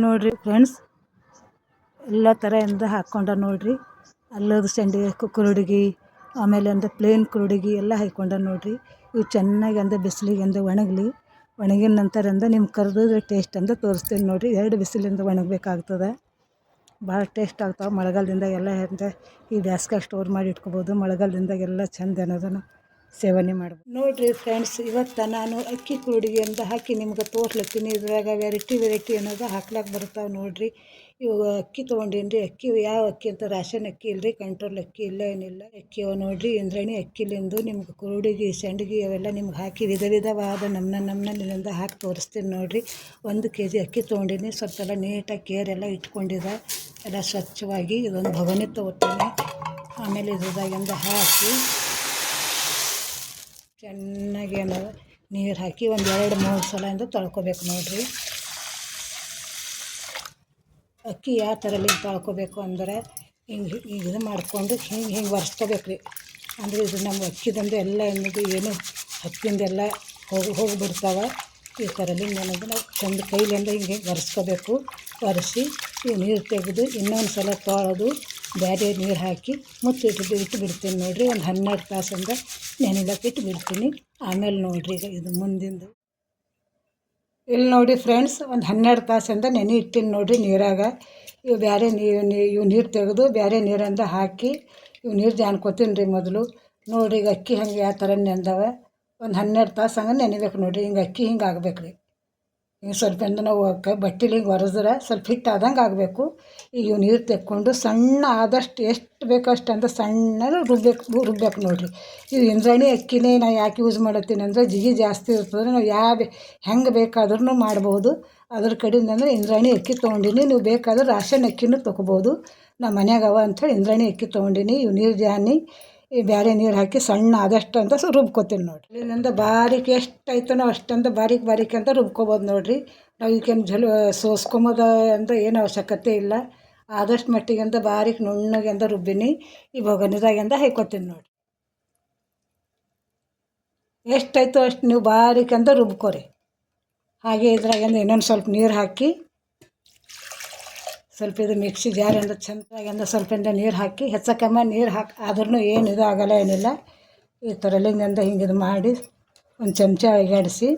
ನೋಡ್ರಿ ಫ್ರೆಂಡ್ಸ್ ಎಲ್ಲ ಥರ ಎಂದು ಹಾಕ್ಕೊಂಡ ನೋಡ್ರಿ. ಅಲ್ಲದ ಸಂಡಿಗೆ ಕುರುಡಿಗಿ ಆಮೇಲೆ ಅಂದ ಪ್ಲೇನ್ ಕುರುಡಿಗಿ ಎಲ್ಲ ಹಾಕ್ಕೊಂಡ ನೋಡ್ರಿ. ಇವು ಚೆನ್ನಾಗಿ ಅಂದ ಬಿಸಿಲಿಗೆ ಅಂದ ಒಣಗಲಿ. ಒಣಗಿನ ನಂತರ ಅಂದ ನಿಮ್ಮ ಕರ್ದು ಟೇಸ್ಟ್ ಅಂದ ತೋರಿಸ್ತೀನಿ ನೋಡ್ರಿ. ಎರಡು ಬಿಸಿಲಿಂದ ಒಣಗಬೇಕಾಗ್ತದೆ. ಭಾಳ ಟೇಸ್ಟ್ ಆಗ್ತಾವೆ ಮಳೆಗಾಲದಿಂದ ಎಲ್ಲ ಎಂದ ಈ ಬ್ಯಾಸ್ಗೆ ಸ್ಟೋರ್ ಮಾಡಿ ಇಟ್ಕೊಬೋದು. ಎಲ್ಲ ಚೆಂದ ಅನ್ನೋದನ್ನು ಸೇವನೆ ಮಾಡ್ಬೋದು. ನೋಡಿರಿ ಫ್ರೆಂಡ್ಸ್ ಇವತ್ತು ನಾನು ಅಕ್ಕಿ ಕುರುಡಿಗೆ ಅಂತ ಹಾಕಿ ನಿಮ್ಗೆ ತೋರ್ಸ್ಲತ್ತೀನಿ ಇದ್ರಾಗ ವೆರೈಟಿ ವೆರೈಟಿ ಅನ್ನೋದು ಹಾಕ್ಲಾಕ್ ಬರ್ತಾವೆ ನೋಡಿರಿ. ಇವಾಗ ಅಕ್ಕಿ ತೊಗೊಂಡೇನ್ರಿ, ಅಕ್ಕಿ ಯಾವ ಅಕ್ಕಿ ಅಂತ ರಾಷನ್ ಅಕ್ಕಿ ಇಲ್ರಿ ಕಂಟ್ರೋಲ್ ಅಕ್ಕಿ ಇಲ್ಲ, ಏನಿಲ್ಲ. ಅಕ್ಕಿ ನೋಡಿರಿ, ಇಂದ್ರಾಣಿ ಅಕ್ಕಿಲಿಂದು ನಿಮ್ಗೆ ಕುರುಡಿಗೆ ಸಂಡಿಗೆ ಅವೆಲ್ಲ ನಿಮ್ಗೆ ಹಾಕಿ ವಿಧ ವಿಧವಾದ ನಮ್ನ ನಮ್ನಲ್ಲಿಂದ ಹಾಕಿ ತೋರಿಸ್ತೀನಿ ನೋಡಿರಿ. ಒಂದು ಕೆ ಜಿ ಅಕ್ಕಿ ತೊಗೊಂಡೀನಿ, ಸ್ವಲ್ಪ ಎಲ್ಲ ನೀಟಾಗಿ ಕೇರ್ ಎಲ್ಲ ಇಟ್ಕೊಂಡಿದೆ. ಎಲ್ಲ ಸ್ವಚ್ಛವಾಗಿ ಇದೊಂದು ಭವನಿ ತೊಗೋತೀನಿ ಆಮೇಲೆ ಇದ್ರದಾಗಿಂದ ಹಾಕಿ ಚೆನ್ನಾಗಿ ಏನದ ನೀರು ಹಾಕಿ ಒಂದು ಎರಡು ಮೂರು ಸಲ ಎಂದು ತೊಳ್ಕೊಬೇಕು ನೋಡಿರಿ. ಅಕ್ಕಿ ಯಾವ ಥರಲ್ಲಿ ತೊಳ್ಕೊಬೇಕು ಅಂದ್ರೆ ಹಿಂಗೆ ಇದು ಮಾಡಿಕೊಂಡು ಹಿಂಗೆ ಹಿಂಗೆ ಒರೆಸ್ಕೋಬೇಕು ರೀ ಅಂದರೆ ಇದು ನಮ್ಮ ಅಕ್ಕಿದಂದು ಎಲ್ಲ ಏನದು ಏನು ಅಕ್ಕಿಂದೆಲ್ಲ ಹೋಗಿ ಹೋಗಿಬಿಡ್ತಾವೆ ಈ ಥರಲ್ಲಿ ಏನದು ನಾವು ಚಂದ ಕೈಲಿಂದ ಹಿಂಗೆ ಒರೆಸ್ಕೋಬೇಕು. ಒರೆಸಿ ನೀರು ತೆಗೆದು ಇನ್ನೊಂದು ಸಲ ತೊಳೆದು ಬೇರೆ ನೀರು ಹಾಕಿ ಮುಚ್ಚಿಟ್ಟು ಇಟ್ಟು ಬಿಡ್ತೀನಿ ನೋಡಿರಿ. ಒಂದು ಹನ್ನೆರಡು ತಾಸಿಂದ ನೆನೆಲಕ್ಕೆ ಇಟ್ಟು ಬಿಡ್ತೀನಿ. ಆಮೇಲೆ ನೋಡಿರಿ ಈಗ ಇದು ಮುಂದಿಂದು. ಇಲ್ಲಿ ನೋಡಿ ಫ್ರೆಂಡ್ಸ್, ಒಂದು ಹನ್ನೆರಡು ತಾಸಿಂದ ನೆನೆ ಇಟ್ಟೀನಿ ನೋಡಿರಿ ನೀರಾಗ. ಇವು ಬೇರೆ ನೀರು ಇವು ನೀರು ತೆಗೆದು ಬೇರೆ ನೀರಿಂದ ಹಾಕಿ ಇವು ನೀರು ಜಾನ್ಕೋತೀನಿ ರೀ ಮೊದಲು. ನೋಡಿರಿ ಈಗ ಅಕ್ಕಿ ಹಂಗೆ ಯಾವ ಥರ ನೆಂದವ ಒಂದು ಹನ್ನೆರಡು ತಾಸು ಹಂಗೆ ನೆನಿಬೇಕು ನೋಡಿರಿ. ಹಿಂಗೆ ಅಕ್ಕಿ ಹಿಂಗೆ ಆಗ್ಬೇಕು ರೀ ಹಿಂಗೆ ಸ್ವಲ್ಪ ನಾವು ಕ ಬಟ್ಟೆಲಿ ಒರೆಸಿದ್ರೆ ಸ್ವಲ್ಪ ಹಿಟ್ಟು ಆದಂಗೆ ಆಗಬೇಕು. ಈಗ ಇವು ನೀರು ತೆಕ್ಕೊಂಡು ಸಣ್ಣ ಆದಷ್ಟು ಎಷ್ಟು ಬೇಕೋ ಅಷ್ಟು ಅಂತ ಸಣ್ಣದು ರುಬ್ಬೇಕು ರುಬ್ಬೇಕು ನೋಡಿರಿ. ಇದು ಇಂದ್ರಾಣಿ ಅಕ್ಕಿನೇ ನಾ ಯಾಕೆ ಯೂಸ್ ಮಾಡತ್ತೀನಿ ಅಂದರೆ ಜಿಗಿ ಜಾಸ್ತಿ ಇರ್ತದೆ ನಾವು ಯಾವ ಹೆಂಗೆ ಬೇಕಾದ್ರೂ ಮಾಡ್ಬೋದು. ಅದ್ರ ಕಡೆಯಿಂದ ಅಂದರೆ ಇಂದ್ರಾಣಿ ಅಕ್ಕಿ ತೊಗೊಂಡಿನಿ, ನೀವು ಬೇಕಾದ್ರೆ ರಾಶನ್ ಅಕ್ಕಿನೂ ತೊಗೋಬೋದು ನಮ್ಮ ಮನ್ಯಾಗ ಅವ ಅಂಥೇಳಿ ಇಂದ್ರಾಣಿ ಅಕ್ಕಿ ತೊಗೊಂಡಿನಿ, ಇವು ನೀರು ಜಾನಿ. ಈ ಬೇರೆ ನೀರು ಹಾಕಿ ಸಣ್ಣ ಆದಷ್ಟು ಅಂತ ರುಬ್ಕೊತೀನಿ ನೋಡಿರಿ. ಇಲ್ಲಿಂದ ಬಾರೀಕ್ ಎಷ್ಟು ಐತನೋ ಅಷ್ಟಂತ ಬಾರೀಕ್ ಬಾರೀಕ್ ಅಂತ ರುಬ್ಕೊಬೋದು ನೋಡಿರಿ. ನಾವು ಈಗೇನು ಜಲ ಸೋಸ್ಕೊಂಬೋದು ಅಂತ ಏನು ಅವಶ್ಯಕತೆ ಇಲ್ಲ. ಆದಷ್ಟು ಮಟ್ಟಿಗೆ ಅಂತ ಬಾರೀಕ್ ನುಣ್ಣಗೆ ಅಂತ ರುಬ್ಬಿನಿ ಈ ಬೊಗನಿದಾಗಿಂದ ಹೈಕೋತೀನಿ ನೋಡಿ ಎಷ್ಟಾಯ್ತು ಅಷ್ಟು ನೀವು ಬಾರೀಕ್ ಅಂತ ರುಬ್ಕೋರಿ. ಹಾಗೆ ಇದ್ರಾಗಿಂದ ಇನ್ನೊಂದು ಸ್ವಲ್ಪ ನೀರು ಹಾಕಿ ಸ್ವಲ್ಪ ಇದು ಮಿಕ್ಸಿ ಜಾರಿಂದ ಚೆಂದಾಗಿಂದ ಸ್ವಲ್ಪಿಂದ ನೀರು ಹಾಕಿ ಹೆಚ್ಚಕಮ್ಮ ನೀರು ಹಾಕಿ ಆದ್ರೂ ಏನು ಇದು ಆಗೋಲ್ಲ ಏನಿಲ್ಲ. ಈ ಥರಲಿಂದ ಹಿಂಗೆ ಇದು ಮಾಡಿ ಒಂದು ಚಮಚ ಅಗಾಡಿಸಿ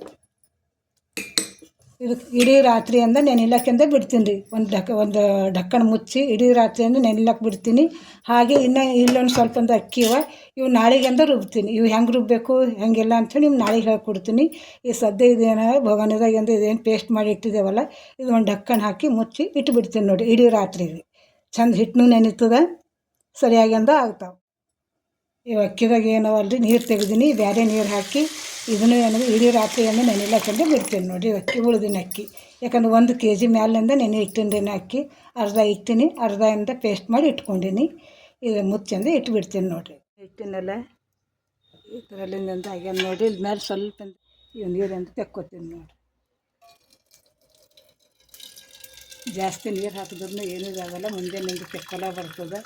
ಇದು ಇಡೀ ರಾತ್ರಿಯಿಂದ ನೆನಿಲಕ್ಕಿಂದ ಬಿಡ್ತೀನಿ ರೀ. ಒಂದು ಡಕ್, ಒಂದು ಢಕ್ಕಣ ಮುಚ್ಚಿ ಇಡೀ ರಾತ್ರಿಯಿಂದ ನೆನಿಲಕ್ಕೆ ಬಿಡ್ತೀನಿ. ಹಾಗೆ ಇನ್ನು ಇಲ್ಲೊಂದು ಸ್ವಲ್ಪ ಒಂದು ಅಕ್ಕಿ ಇವ ಇವು ನಾಳೆಗೆಂದ ರುಬ್ತೀನಿ. ಇವು ಹೆಂಗೆ ರುಬ್ಬಬೇಕು ಹೆಂಗಿಲ್ಲ ಅಂಥೇಳಿ ನಿಮ್ಗೆ ನಾಳೆಗೆ ಹೇಳ್ಕೊಡ್ತೀನಿ. ಈ ಸದ್ಯ ಇದೇನು, ಭಗವನದಾಗಿಂದ ಇದೇನು ಪೇಸ್ಟ್ ಮಾಡಿ ಇಟ್ಟಿದ್ದೇವಲ್ಲ, ಇದು ಒಂದು ಢಕ್ಕಣ ಹಾಕಿ ಮುಚ್ಚಿ ಇಟ್ಟು ಬಿಡ್ತೀನಿ ನೋಡಿ, ಇಡೀ ರಾತ್ರಿಗೆ ಚಂದ ಹಿಟ್ಟು ನೆನೀತದ ಸರಿಯಾಗಿ ಅಂದ ಆಗ್ತಾವೆ. ಇವು ಅಕ್ಕಿದಾಗ ಏನವಲ್ಲ ರೀ ನೀರು ತೆಗ್ದೀನಿ ಬೇರೆ ನೀರು ಹಾಕಿ ಇದನ್ನು ಏನಂದ್ರೆ ಇಡೀ ರಾತ್ರಿಯನ್ನು ನೆನೆಲಕ್ಕಂದು ಬಿಡ್ತೀನಿ ನೋಡಿ, ಅಕ್ಕಿ ಉಳಿದಿನ ಅಕ್ಕಿ. ಯಾಕಂದ್ರೆ ಒಂದು ಕೆ ಜಿ ಮ್ಯಾಲಿಂದ ನೆನೆ ಇಟ್ಟಿನ ಅಕ್ಕಿ. ಅರ್ಧ ಇಟ್ಟಿನಿ ಅರ್ಧದಿಂದ ಪೇಸ್ಟ್ ಮಾಡಿ ಇಟ್ಕೊಂಡಿನಿ. ಇದು ಮುಚ್ಚಂದು ಇಟ್ಬಿಡ್ತೀನಿ ನೋಡಿರಿ. ಇಟ್ಟಿನಲ್ಲ, ಈ ಥರಲ್ಲಿಂದ ಆಗ್ಯಾನ ನೋಡಿ ಇಲ್ಲಿ ಮೇಲೆ ಸ್ವಲ್ಪ ನೀರಿಂದ ತೆಕ್ಕೋತೀನಿ ನೋಡಿ ಜಾಸ್ತಿ ನೀರು ಹಾಕಿದ್ರೂ ಏನೂ ಇದಾಗಲ್ಲ, ಮುಂದೆ ನಿಂದು ತೆಕ್ಕೊಲ ಬರ್ತದೆ.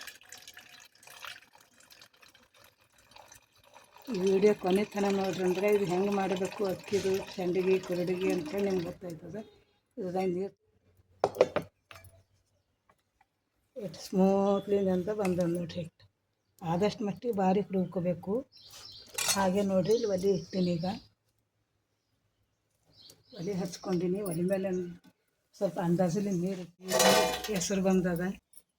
ಈ ವಿಡಿಯೋ ಕೊನೆ ತನಕ ನೋಡ್ರಿ ಅಂದರೆ ಇದು ಹೆಂಗೆ ಮಾಡಬೇಕು ಅಕ್ಕಿದು, ಚಂಡಿಗೆ, ಕುರುಡಿಗೆ ಅಂತೇಳಿ ನಿಮ್ಗೆ ಗೊತ್ತಾಯ್ತದೆ. ಇದ್ರಾಗ ನೀರು ಎಷ್ಟು ಸ್ಮೂತ್ಲಿಂದ ಅಂತ ಬಂದದ ನೋಡ್ರಿ ಹಿಟ್ಟು ಆದಷ್ಟು ಮಟ್ಟಿಗೆ ಭಾರಿ ರುಬ್ಕೋಬೇಕು ಹಾಗೆ ನೋಡಿರಿ ಇಲ್ಲಿ ಒಲೆ ಇಡ್ತೀನಿ ಈಗ. ಒಲೆ ಹಚ್ಕೊಂಡಿನಿ. ಒಲೆ ಮೇಲೆ ಸ್ವಲ್ಪ ಅಂದಾಜಲ್ಲಿ ನೀರು ಹೆಸರು ಬಂದದ.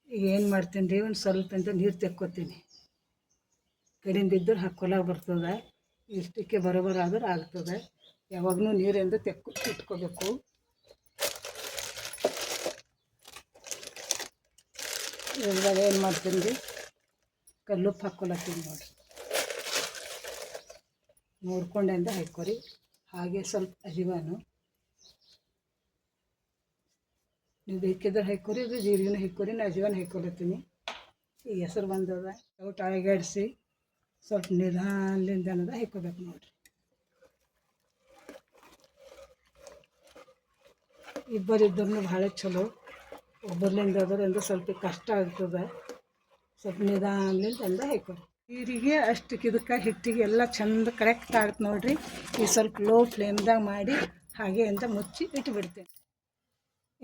ಈಗ ಏನು ಮಾಡ್ತೀನಿ ರೀ? ಒಂದು ಸ್ವಲ್ಪ ಅಂತ ನೀರು ತೆಕ್ಕೋತೀನಿ. ಕಡಿಂದ ಇದ್ದರೆ ಹಾಕೊಲಾಗ ಬರ್ತದೆ. ಇಷ್ಟಕ್ಕೆ ಬರೋಬರ ಆದ್ರೆ ಆಗ್ತದೆ. ಯಾವಾಗಲೂ ನೀರಿಂದ ತೆಕ್ಕು, ಇಟ್ಕೋಬೇಕು. ಇವಾಗ ಏನು ಮಾಡ್ತೀನಿ? ಕಲ್ಲುಪ್ಪು ಹಾಕ್ಕೊಳತ್ತೀನಿ ನೋಡಿರಿ. ನೋಡ್ಕೊಂಡೆಂದ ಹಾಕೋರಿ ಹಾಗೆ ಸ್ವಲ್ಪ ಅಜಿವಾನು ನೀವು ಬೇಕಿದ್ರೆ ಹಾಕೋರಿ ಇದು ಜೀರಿಗೆನೂ ಹಾಕೋರಿ ನಾನು ಅಜಿವಾನ ಹಾಕ್ಕೊಳತ್ತೀನಿ ಈ ಹೆಸರು ಬಂದದ. ಅವು ಅಳಗಾಡಿಸಿ ಸ್ವಲ್ಪ ನಿಧಾನದಿಂದ ಅನ್ನೋದು ಹಾಕೋಬೇಕು ನೋಡಿರಿ. ಇಬ್ಬರಿದ್ದರೂ ಭಾಳ ಚಲೋ. ಒಬ್ಬರಿಂದ ಅದರಿಂದ ಸ್ವಲ್ಪ ಕಷ್ಟ ಆಗ್ತದೆ. ಸ್ವಲ್ಪ ನಿಧಾನದಿಂದ ಅಂದ ಹಾಕೋರಿ ನೀರಿಗೆ ಅಷ್ಟಕ್ಕೆ ಇದಕ್ಕೆ ಹಿಟ್ಟಿಗೆ ಎಲ್ಲ ಚಂದ ಕರೆಕ್ಟ್ ಆಗುತ್ತೆ ನೋಡಿರಿ. ಈ ಸ್ವಲ್ಪ ಲೋ ಫ್ಲೇಮ್ದಾಗ ಮಾಡಿ ಹಾಗೆ ಅಂತ ಮುಚ್ಚಿ ಇಟ್ಬಿಡ್ತೇನೆ.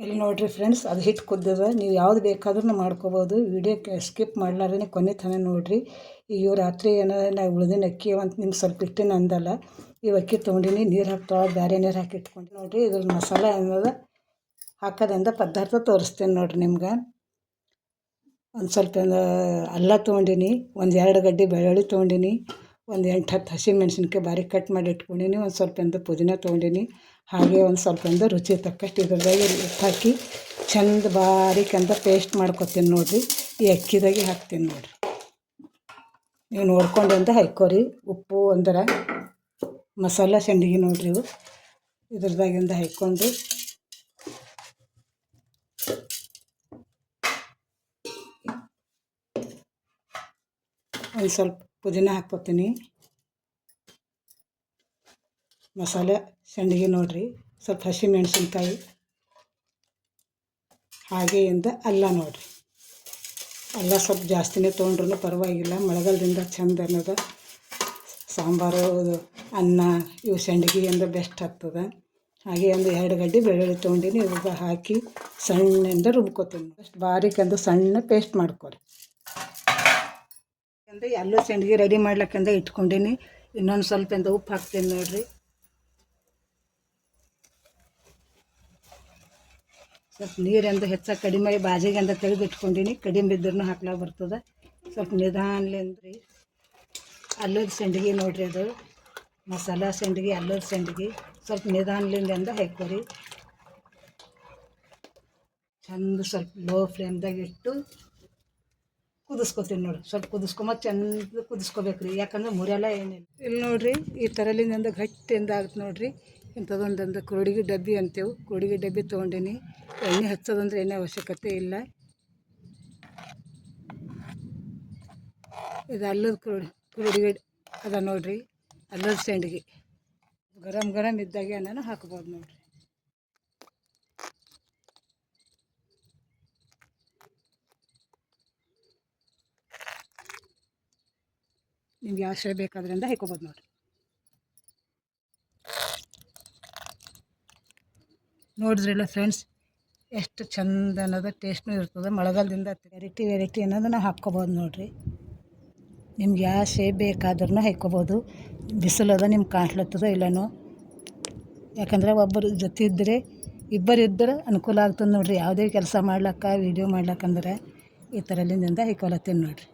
ಇಲ್ಲಿ ನೋಡಿರಿ ಫ್ರೆಂಡ್ಸ್ ಅದು ಹಿಟ್ಟು ಕುದ್ದದ. ನೀವು ಯಾವ್ದು ಬೇಕಾದ್ರೂ ಮಾಡ್ಕೋಬೋದು. ವಿಡಿಯೋ ಸ್ಕಿಪ್ ಮಾಡ್ಲಾರೇ ಕೊನೆ ತನಕ ನೋಡಿರಿ. ಈಗ ಇವು ರಾತ್ರಿ ಏನಾರ ನಾವು ಉಳ್ದಿನ ಅಕ್ಕಿ ಅಂತ ನಿಮ್ಗೆ ಸ್ವಲ್ಪ ಇಟ್ಟಿನ ಅಂದಲ್ಲ. ಈ ಅಕ್ಕಿ ತೊಗೊಂಡಿನಿ, ನೀರು ಹಾಕ್ತಾವ ಬೇರೆ ನೀರು ಹಾಕಿ ಇಟ್ಕೊಂಡು. ನೋಡಿರಿ ಇದ್ರ ಮಸಾಲೆ ಅನ್ನೋದು ಹಾಕೋದ್ರಿಂದ ಪದಾರ್ಥ ತೋರಿಸ್ತೀನಿ ನೋಡಿರಿ ನಿಮ್ಗೆ. ಒಂದು ಸ್ವಲ್ಪ ಅಲ್ಲ ತೊಗೊಂಡಿನಿ, ಒಂದು ಎರಡು ಗಡ್ಡೆ ಬೆಳ್ಳುಳ್ಳಿ ತೊಗೊಂಡಿನಿ, ಒಂದು ಎಂಟು ಹತ್ತು ಹಸಿಮೆಣ್ಸಿನ್ಕಾಯಿ ಬಾರಿ ಕಟ್ ಮಾಡಿ ಇಟ್ಕೊಂಡಿನಿ, ಒಂದು ಸ್ವಲ್ಪ ಪುದೀನ ತೊಗೊಂಡೀನಿ. ಹಾಗೆ ಒಂದು ಸ್ವಲ್ಪ ಒಂದು ರುಚಿ ತಕ್ಕಷ್ಟು ಇದ್ರದಾಗೆ ಹಾಕಿ ಚಂದ ಬಾರಿಕಂದ ಪೇಸ್ಟ್ ಮಾಡ್ಕೊತೀನಿ ನೋಡಿರಿ. ಈ ಅಕ್ಕಿದಾಗೆ ಹಾಕ್ತೀನಿ ನೋಡಿರಿ. ನೀವು ನೋಡ್ಕೊಂಡು ಅಂತ ಹಾಕ್ಕೋರಿ. ಉಪ್ಪು ಅಂದ್ರೆ ಮಸಾಲ ಸಂಡಿಗೆ ನೋಡಿರಿ ಇವು. ಇದ್ರದಾಗಿಂದ ಹಾಕ್ಕೊಂಡು ಒಂದು ಸ್ವಲ್ಪ ಪುದೀನ ಹಾಕ್ಕೊತೀನಿ. ಮಸಾಲೆ ಸಂಡಿಗೆ ನೋಡಿರಿ. ಸ್ವಲ್ಪ ಹಸಿಮೆಣ್ಸಿನ್ಕಾಯಿ ಹಾಗೆ ಇಂದ ಅಲ್ಲ ನೋಡಿರಿ. ಅಲ್ಲ ಸ್ವಲ್ಪ ಜಾಸ್ತಿನೇ ತೊಗೊಂಡ್ರೂ ಪರವಾಗಿಲ್ಲ. ಮಳೆಗಾಲದಿಂದ ಚಂದ ಅನ್ನೋದು. ಸಾಂಬಾರು, ಅನ್ನ ಇವು ಸಂಡಿಗೆ ಅಂದ್ರೆ ಬೆಸ್ಟ್ ಆಗ್ತದೆ. ಹಾಗೆ ಒಂದು ಎರಡು ಗಡ್ಡೆ ಬೆಳ್ಳುಳ್ಳಿ ತೊಗೊಂಡಿನಿ. ಇವಾಗ ಹಾಕಿ ಸಣ್ಣಿಂದ ರುಬ್ಕೋತೀನಿ. ಅಷ್ಟು ಬಾರಿಕಂದು ಸಣ್ಣ ಪೇಸ್ಟ್ ಮಾಡ್ಕೊರಿ. ಅಂದರೆ ಎಲ್ಲೂ ಸಂಡಿಗೆ ರೆಡಿ ಮಾಡ್ಲಿಕ್ಕಂದ ಇಟ್ಕೊಂಡೀನಿ. ಇನ್ನೊಂದು ಸ್ವಲ್ಪ ಉಪ್ಪು ಹಾಕ್ತೀನಿ ನೋಡಿರಿ. ಸ್ವಲ್ಪ ನೀರೆಂದು ಹೆಚ್ಚಾಗಿ ಕಡಿಮೆ ಬಾಜಿಗೆ ಅಂತ ತೆಗೆದು ಇಟ್ಕೊಂಡೀನಿ ಕಡಿಮೆ ಇದ್ರೂ ಹಾಕ್ಲಾಗ ಬರ್ತದೆ. ಸ್ವಲ್ಪ ನಿಧಾನಲಿಂದ್ರಿ. ಅಲ್ಲದ ಸಂಡಿಗೆ ನೋಡಿರಿ ಅದು. ಮಸಾಲ ಸೆಂಡಿಗೆ ಅಲ್ಲದ ಸಂಡಿಗೆ ಸ್ವಲ್ಪ ನಿಧಾನಲಿಂದ ಹಾಕೋರಿ ಚಂದ ಸ್ವಲ್ಪ ಲೋ ಫ್ಲೇಮ್ದಾಗ ಇಟ್ಟು ಕುದಿಸ್ಕೊತೀನಿ ನೋಡಿ ಸ್ವಲ್ಪ ಕುದಿಸ್ಕೊಂಬ ಚಂದ ಕುದಿಸ್ಕೋಬೇಕು ರೀ ಯಾಕಂದ್ರೆ ಮುರಿಯಲ್ಲ ಏನಿಲ್ಲ. ಇಲ್ಲಿ ನೋಡಿರಿ, ಈ ಥರಲಿಂದ ಗಟ್ಟಿಯಿಂದ ಆಗುತ್ತೆ ನೋಡಿರಿ. ಇಂಥದ್ದೊಂದೊಂದು ಕುರುಡಿಗೆ ಡಬ್ಬಿ ಅಂತೇವೆ. ಕುರುಡಿಗೆ ಡಬ್ಬಿ ತೊಗೊಂಡೀನಿ. ಎಣ್ಣೆ ಹಚ್ಚೋದಂದ್ರೆ ಎಣ್ಣೆ ಅವಶ್ಯಕತೆ ಇಲ್ಲ. ಇದು ಅಲ್ಲದ ಕುರುಡಿ ಕುರುಡಿಗೆ ಅದ ನೋಡಿರಿ. ಅಲ್ಲದ ಸೆಂಡ್ಗೆ ಗರಂ ಗರಂ ಇದ್ದಾಗೆ ನಾನು ಹಾಕ್ಬೋದು ನೋಡಿರಿ. ನಿಮ್ಗೆ ಯಾವ ಬೇಕಾದ್ರಿಂದ ಹಾಕೋಬೋದು ನೋಡಿರಿ. ನೋಡಿದ್ರಲ್ಲ ಫ್ರೆಂಡ್ಸ್ ಎಷ್ಟು ಚಂದ ಅನ್ನೋದು ಟೇಸ್ಟ್ನೂ ಇರ್ತದೆ. ಮಳೆಗಾಲದಿಂದ ವೆರೈಟಿ ವೆರೈಟಿ ಅನ್ನೋದು ನಾವು ಹಾಕ್ಕೋಬೋದು ನೋಡಿರಿ. ನಿಮ್ಗೆ ಯಾವ ಶೇಪ್ ಬೇಕಾದ್ರೂ ಹಾಕ್ಕೊಬೋದು. ಬಿಸಿಲದ ನಿಮ್ಗೆ ಕಾಣ್ಲತ್ತದ ಇಲ್ಲನೋ. ಯಾಕಂದ್ರೆ ಒಬ್ಬರು ಜೊತೆ ಇದ್ದರೆ ಇಬ್ಬರು ಇದ್ದರೆ ಅನುಕೂಲ ಆಗ್ತದೆ ನೋಡಿರಿ. ಯಾವುದೇ ಕೆಲಸ ಮಾಡ್ಲಕ್ಕ ವೀಡಿಯೋ ಮಾಡ್ಲಕ್ಕಂದ್ರೆ ಈ ಥರಲಿಂದ ಹೈಕೊಲತ್ತೀನಿ ನೋಡಿರಿ.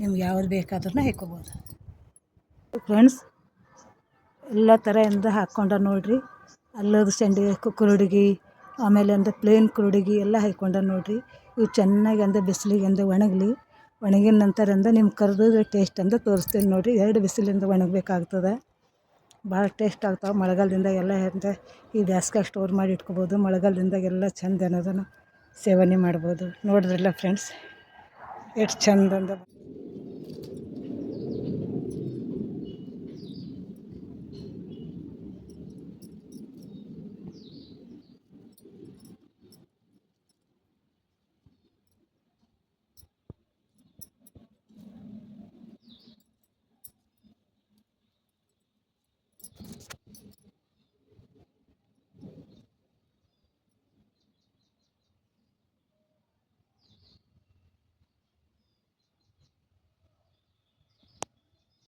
ನಿಮ್ಗೆ ಯಾವ್ದು ಬೇಕಾದ್ರೂ ಹಾಕ್ಕೋಬೋದು. ಫ್ರೆಂಡ್ಸ್ ಎಲ್ಲ ಥರದಿಂದ ಹಾಕ್ಕೊಂಡ ನೋಡಿರಿ. ಅಲ್ಲದ ಸಂಡಿಗೆ ಕುರುಡಿಗೆ ಆಮೇಲೆ ಅಂದ್ರೆ ಪ್ಲೇನ್ ಕುರುಡಿಗೆ ಎಲ್ಲ ಹಾಕ್ಕೊಂಡ ನೋಡಿರಿ. ಇವು ಚೆನ್ನಾಗಿ ಅಂದ್ರೆ ಬಿಸಿಲಿಗೆ ಅಂದ್ರೆ ಒಣಗಲಿ. ಒಣಗಿದ ನಂತರ ಅಂದ ನಿಮ್ಮ ಕರ್ದು ಟೇಸ್ಟ್ ಅಂದ ತೋರಿಸ್ತೀನಿ ನೋಡಿರಿ. ಎರಡು ಬಿಸಿಲಿಂದ ಒಣಗಬೇಕಾಗ್ತದೆ. ಭಾಳ ಟೇಸ್ಟ್ ಆಗ್ತಾವೆ ಮಳೆಗಾಲದಿಂದ ಎಲ್ಲ ಅಂದರೆ ಈ ಬ್ಯಾಸ್ಗೆ ಸ್ಟೋರ್ ಮಾಡಿ ಇಟ್ಕೋಬೋದು. ಮಳೆಗಾಲದಿಂದ ಎಲ್ಲ ಚಂದ ಅನ್ನೋದನ್ನು ಸೇವನೆ ಮಾಡ್ಬೋದು. ನೋಡಿದ್ರಲ್ಲ ಫ್ರೆಂಡ್ಸ್ ಎಷ್ಟು ಚಂದ ಅಂದ